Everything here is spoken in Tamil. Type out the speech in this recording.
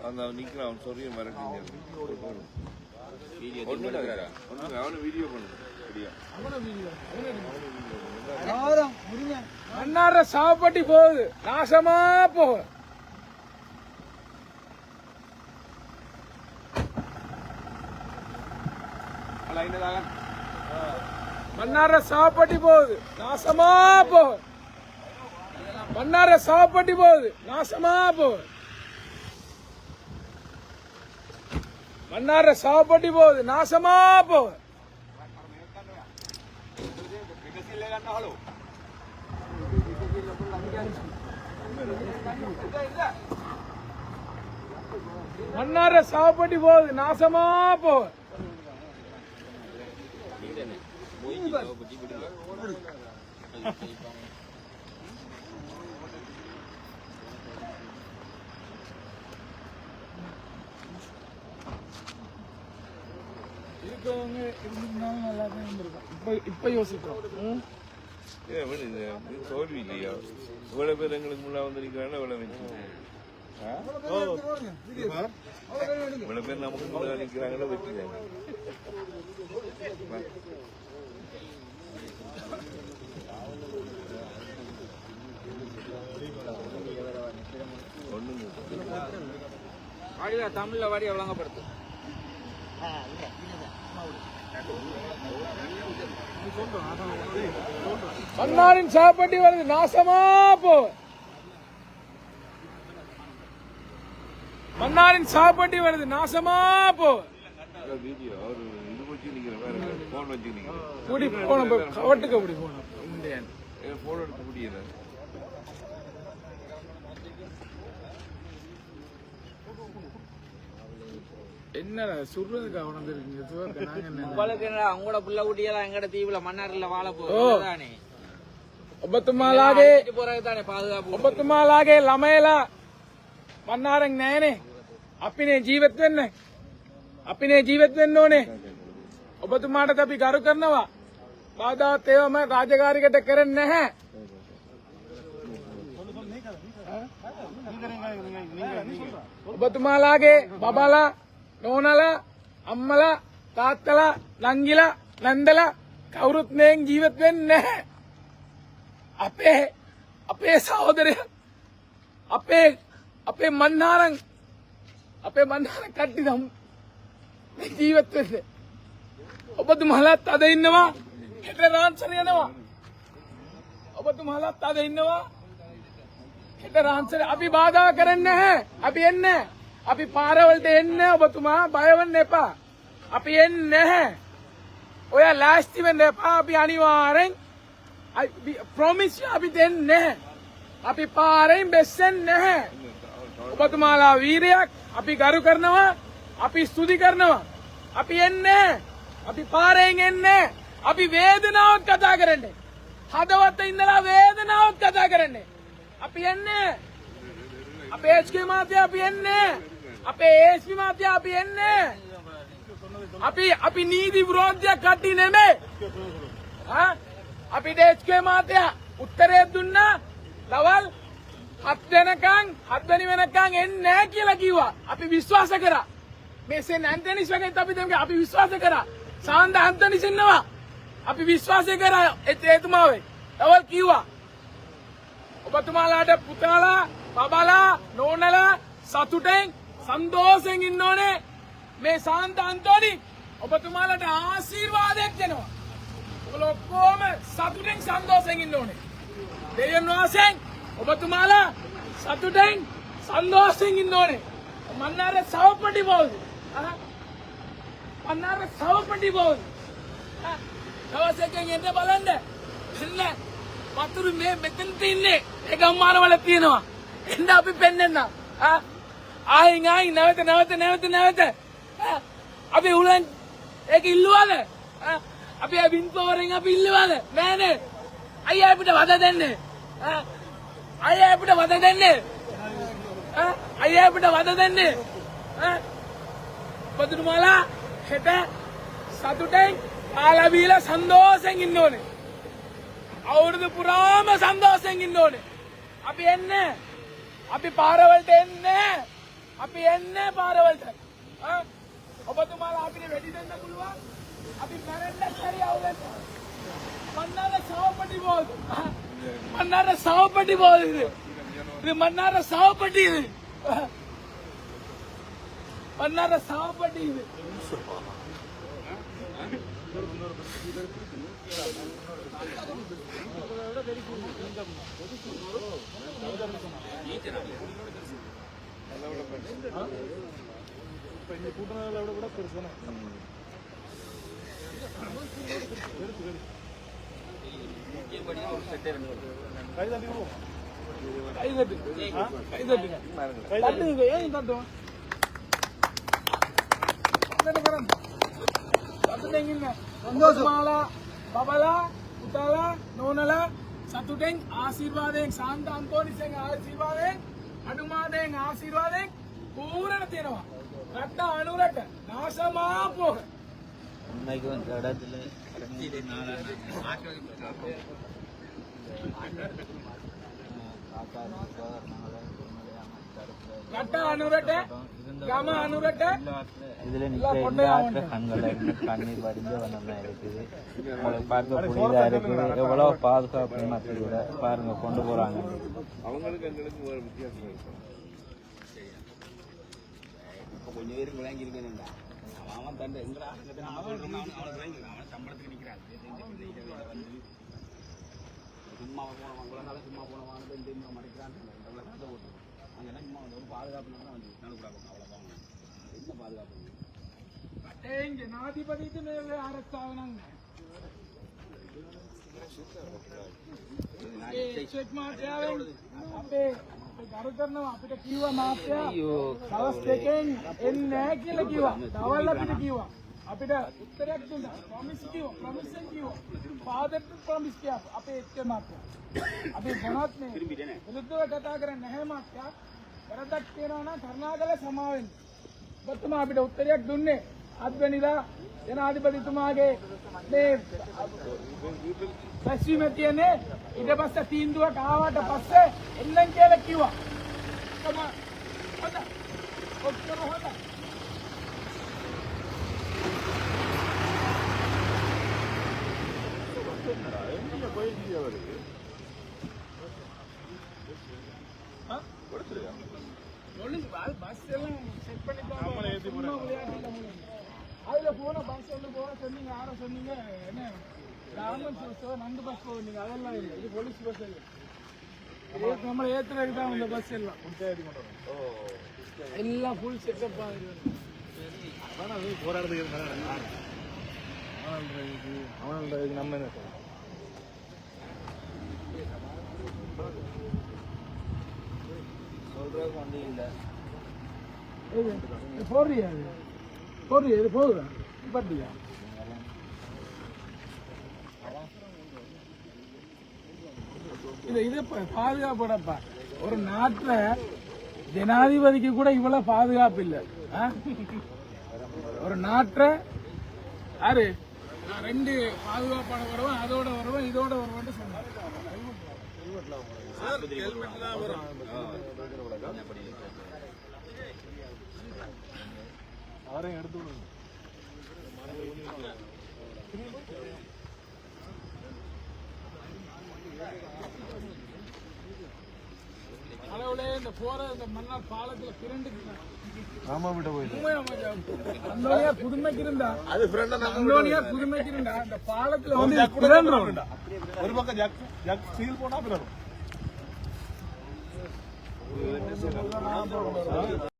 அந்த அவன் அவன் சொல்லிய மிரட்டிங்க வீடியோ ஒன்றும் அவனு வீடியோ மன்னார சாப்பாட்டி போகுது நாசமா போகுது மன்னார சாப்பாட்டி போகுது. நாசமா போகுது. மன்னார சாப்பாட்டி போகுது. நாசமா போகுது. மன்னார சாப்பாட்டி போகுது. நாசமா போகுது. மன்னார சாப்பாட்டி போகுது. நாசமா போகுது. பற்றி விடுங்க இருக்கவங்க இருந்திருந்தாலும் நல்லா தான் இருந்திருக்கும் இப்ப இப்ப யோசிக்கிறோம் தோல்வி இல்லையா இவ்வளவு பேர் எங்களுக்கு முன்னா இவ்வளவு பேர் நமக்கு முன்னாடி நிற்கிறாங்களோ வெற்றி வாடியா தமிழ்ல வாடி வழங்கப்படுத்து மன்னாரின் சாப்பாட்டி வருது நாசமா போகுது. மன்னாரின் சாப்பாட்டி வருது நாசமா போன் நிற்கிறேன் குடி போன கவட்டுக்கு இந்தியன் போன் எடுக்க முடியல என்னடா சுடுறதுக்கு அவனது இருக்கீங்க துவக்க நாங்க என்ன உங்களுக்கு என்ன அவங்களோட புள்ள குட்டியெல்லாம் எங்கட தீவுல மன்னார்ல வாழ போகுது தானே ඔබතුමාලාගේ போறது தானே பாதுகாப்பு ඔබතුමාලාගේ ළමයලා මන්නාරෙන් නෑනේ අපිනේ ජීවත් වෙන්න අපිනේ ජීවත් වෙන්න ඕනේ ඔබතුමාට අපි ගරු කරනවා බාධාත් ඒවම රාජකාරිකට කරන්නේ නැහැ ඔබතුමාලාගේ බබලා නෝනලා අම්මලා තාත්තලා නංගිලා නන්දලා කවුරුත් මේන් ජීවත් වෙන්නේ නැහැ. අපේ අපේ සහෝදරය අපේ අපේ මන්නාරන් අපේ මන්නාරන් කට්ටි දම් මේ ජීවත් වෙන්න. ඔබතුමාලත් අද ඉන්නවා හෙට රාන්සර යනවා. ඔබතුමාලත් අද ඉන්නවා හෙට රාන්සර අපි බාධා කරන්නේ නැහැ අපි එන්නේ අපි පාරවලට එන්න ඔබතුමා බය වෙන්න එපා අපි එන්නේ නැහැ ඔය ලෑස්ති වෙන්න එපා අපි අනිවාර්යෙන් I we promise you අපි දෙන්නේ නැහැ. අපි පාරෙන් බෙස්සෙන්නේ නැහැ. ඔබතුමාලා වීරයක් අපි ගරු කරනවා. අපි ස්තුති කරනවා. අපි එන්නේ නැහැ. අපි පාරෙන් එන්නේ. අපි වේදනාවක් කතා කරන්නේ. හදවත ඉඳලා වේදනාවක් කතා කරන්නේ. අපි එන්නේ. අපේ HK මාත්‍ය අපි එන්නේ. අපේ ASP මාත්‍ය අපි එන්නේ. අපි අපි නීති විරෝධයක් කට්ටි නෙමෙයි. ආ? අපිට එච්කේ මාතයා උත්තරේ දුන්නා දවල් හත් වෙනකන් හත්වැනි වෙනකන් එන්නේ නැහැ කියලා කිව්වා. අපි විශ්වාස කරා. මේ සෙන් ඇන්ටනිස් වගේ අපි දෙමගේ අපි විශ්වාස කරා. සාන්ද ඇන්ටනිස් ඉන්නවා. අපි විශ්වාස කරා එත්- එතුමාවේ. දවල් කිව්වා. ඔබතුමාලාට පුතාලා, බබලා, නෝනලා සතුටෙන් සන්තෝෂෙන් ඉන්න ඕනේ. මේ සාන්ත අන්තෝනි ඔබතුමාලාට ආශිර්වාදයක් දෙනවා. ඔබලා ඔක්කොම සතුටෙන් සන්තෝෂෙන් ඉන්න ඕනේ. දෙවියන් වහන්සේ ඔබතුමාලා සතුටෙන් සන්තෝෂෙන් ඉන්න ඕනේ. මන්නාර සවපටි බෝල්. මන්නාර සවපටි බෝල්. දවස් එකෙන් එන්න බලන්න. එන්න. වතුරු මේ මෙතන තින්නේ. ඒ ගම්මානවල තියෙනවා. එන්න අපි පෙන්නෙන්න. ආ ආයින් ආයින් නැවත නැවත නැවත නැවත. ආ, අපි උලන් ඒක ඉල්ලුවාද? ආ, අපි ආ වින් පවරෙන් අපි ඉල්ලුවාද? නෑ නේ. අයියා අපිට වද දෙන්නේ. ආ, අයියා අපිට වද දෙන්නේ. ආ, අයියා අපිට වද දෙන්නේ. ආ, බදුමාලා හෙට සතුටෙන් කාලා බීලා සන්තෝෂෙන් ඉන්න ඕනේ. අවුරුදු පුරාම සන්දෝෂයෙන් ඉන්න ඕනේ. අපි එන්නේ. අපි පාරවලට එන්නේ. අපි එන්නේ පාරවලට. ආ? ඔබතුමාලා අපිට වෙඩි දෙන්න පුළුවන්. අපි මැරෙන්න හරි අවුලක්. மன்னார சாவப்பட்டி போகுது மன்னார சாவப்பட்டி போகுது இது இது மன்னார சாவப்பட்டி இது மன்னார சாவப்பட்டி இது கை தட்டு கை தட்டு தட்டுங்க ஏன் தட்டும் සන්දෝෂමාලා බබලා පුතාලා නෝනලා සතුටෙන් ආශිර්වාදයෙන් සාන්ත අන්තෝනිසෙන් ආශිර්වාදයෙන් අනුමාදයෙන් ආශිර්වාදයෙන් பூரண தீனவா கட்ட அணுரட்ட நாசமா போக உண்மைக்கு வந்து கடத்துல இதுல நிக்க எல்லா கண்கள் கண்ணீர் வடிஞ்சவனெல்லாம் இருக்குது உங்களுக்கு பார்க்க இருக்குது எவ்வளவு பாதுகாப்பு மக்கள் பாருங்க கொண்டு போறாங்க அவங்களுக்கு எங்களுக்கு ஒரு வித்தியாசம் கொஞ்சம் பேருக்கு விளங்கி இருக்கணும்டா அவன் தண்டை எங்கடா அவன் அவனுக்கு விளங்கி சம்பளத்துக்கு நிற்கிறான் வந்து சும்மா போனவன் குழந்தை சும்மா போனவான் போய் திரும்ப மறைக்கிறான் கதை ஓட்டுவோம் அங்கெல்லாம் சும்மா வந்து பாதுகாப்பு தான் வந்து நடுக்கூடா பக்கம் அவ்வளோதான் என்ன பாதுகாப்பு ஜனாதிபதி அரசாவனம் அப்படியே ගරු කරනවා අපිට කිව්වා මාත්‍යා දවස් දෙකෙන් එන්නේ නැහැ කියලා කිව්වා. දවල් අපිට කිව්වා. අපිට උත්තරයක් දුන්නා. ප්‍රොමිස් කිව්වා. ප්‍රොමිස් කිව්වා. ෆාදර්ට ප්‍රොමිස් කිව්වා. අපේ එක්ක මාත්‍යා. අපි මොනවත් මේ විරුද්ධව කතා කරන්නේ නැහැ මාත්‍යා. වැරද්දක් කියනවා නම් කරුණාකර සමාව වෙන්න. ඔබතුමා අපිට උත්තරයක් දුන්නේ අත්වැනිලා ජනාධිපතිතුමාගේ මේ පැස්වීම තියන්නේ ඉඩ පස්ස තීන්දුවට ආවට පස්සේ එල්ලන් කියලා කිව්වා. ඔක්කොම හොඳ. ඔක්කොම හොඳ. කොයි දියවලේ சொன்னீங்க யார சொன்னீங்க என்ன? கவர்மெண்ட் பஸ் நண்டு பஸ் போவீங்க அதெல்லாம் இல்லை. இது போலீஸ் பஸ் இல்லை நம்மளை ஏத்துறதுக்கு தான் இந்த பஸ் எல்லாம். எல்லாம் ஃபுல் செட்டப் சொல்றதுக்கு வந்து இல்லை போடுறியா போடுறியா? இது போகுதா? பட்டியா இது இது ப- ஒரு நாட்டில் ஜனாதிபதிக்கு கூட இவ்வளவு பாதுகாப்பு இல்லை. ஆ? ஒரு நாட்டுல யாரு? நான் ரெண்டு பாதுகாப்பான வருவேன் அதோட வருவேன் இதோட வருவேன் சொன்னார். கடவுளே இந்த போற இந்த மண்ணா பாலத்துல பிறண்டு ஆமா விட்ட போயிடும் புதுமைக்கு இருந்தா அது அந்தோனியா புதுமைக்கு இருந்தா இந்த பாலத்துல வந்து பிறன்றோம்டா ஒரு பக்கம் ஜக் ஜக் சீல் போனா பிறரும்